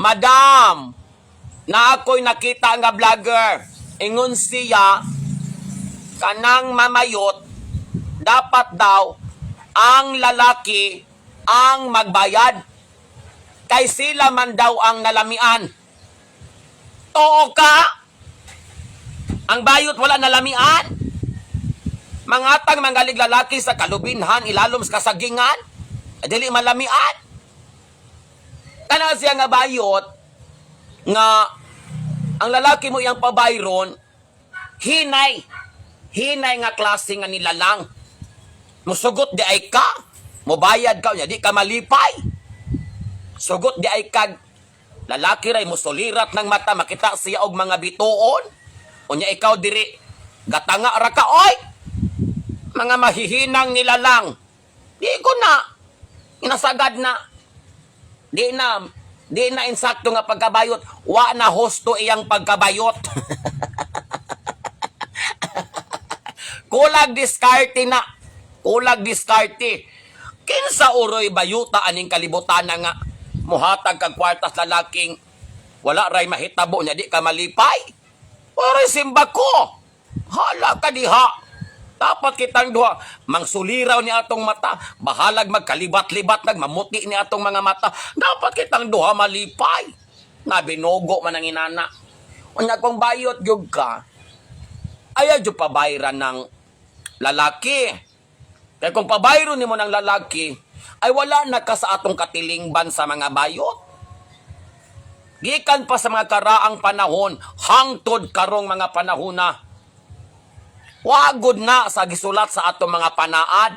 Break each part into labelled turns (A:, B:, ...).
A: Madam, na ako'y nakita nga vlogger. Ingon siya, kanang mamayot, dapat daw ang lalaki ang magbayad. Kay sila man daw ang nalamian. Too ka? Ang bayot wala nalamian? Mangatang manggalig lalaki sa kalubinhan, ilalom sa kasagingan, dili malamian. Kana siya nga bayot, nga ang lalaki mo iyang pabayron, hinay. Hinay nga klase nga nilalang. Musugot di ay ka. Mubayad ka, nya di ka malipay. Sugot di ay kag lalaki ray musulirat ng mata makita siya og mga bituon. Unya ikaw diri gatanga ra ka oy. Mga mahihinang nilalang. Di ko na inasagad na. Di na di na insakto nga pagkabayot. Wa na hosto iyang pagkabayot. Kulag diskarte na. Kulag diskarte. Kinsa uroy bayuta aning kalibutan na nga muhatag kag kwartas lalaking wala ray mahitabo nya di ka malipay. Oray simba ko. Hala ka diha. Dapat kitang duha mangsuliraw ni atong mata, bahalag magkalibat-libat nagmamuti ni atong mga mata. Dapat kitang duha malipay. Nabinogo man ang inana. Unya kung bayot gyud ka, ayaw jud pabayran ng lalaki. Kaya kung pabayro nimo ng lalaki, ay wala na ka sa atong katilingban sa mga bayot. Gikan pa sa mga karaang panahon, hangtod karong mga panahon na. Wagod na sa gisulat sa atong mga panaad.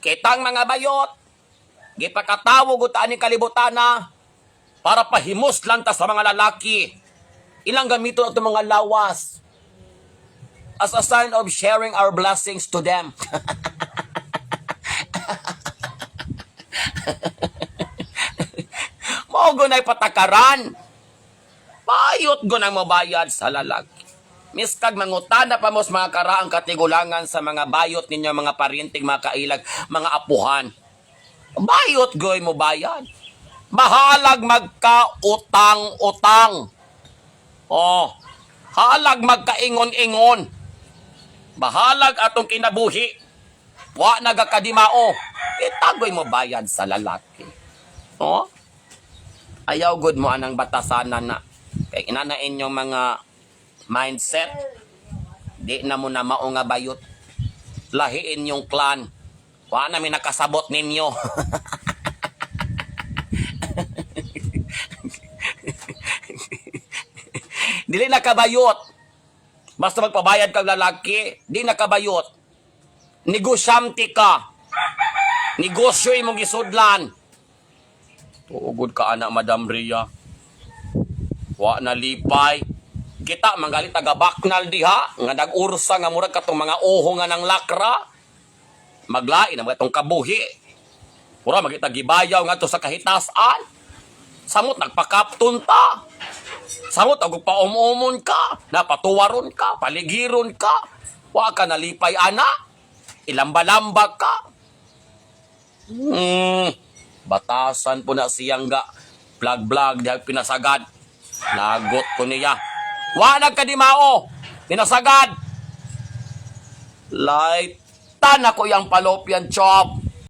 A: Kitang mga bayot, gipakatawog ut ani kalibutan na para pahimos lang ta sa mga lalaki. Ilang gamiton atong mga lawas as a sign of sharing our blessings to them. Mogo na'y patakaran. Bayot go nang mabayad sa lalaki. Miskag mangutana pa mo sa mga karaang katigulangan sa mga bayot ninyo, mga parinting, mga kailag, mga apuhan. Bayot goy mo bayad. Mahalag magka-utang-utang. Oh, halag magkaingon-ingon. Bahalag atong kinabuhi. Wa nagakadimao. Itagoy mo bayad sa lalaki. Oh? Ayaw good mo anang batasanan na. Kay inana inyong mga mindset. Di na mo na mao nga bayot. Lahiin yung clan. Wa na mi nakasabot ninyo. Dili nakabayot. Basta magpabayad kag lalaki, di nakabayot. Negosyante ka. Negosyo imong gisudlan. Tuugod ka ana, Madam Ria. Wa na lipay. Kita manggalit taga baknal diha nga nag-ursa nga murag katong mga oho nga ng lakra. Maglain ang mga kabuhi. Pura magita gibayaw nga to sa kahitasan. Samot nagpakapton ta. Samot og paumumon ka, napatuwaron ka, paligiron ka. Wa ka nalipay ana. Ilamba-lamba ka. Hmm, batasan po na siyang ga vlog-vlog dahil pinasagad. Nagot ko niya. Wa nagkadimao. Pinasagad. Light tan ako yung palopian chop.